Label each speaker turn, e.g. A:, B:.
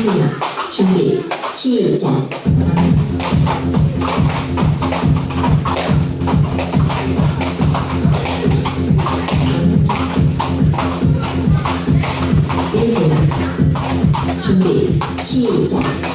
A: 합니다. 준비 시작. 일분 준비 시작.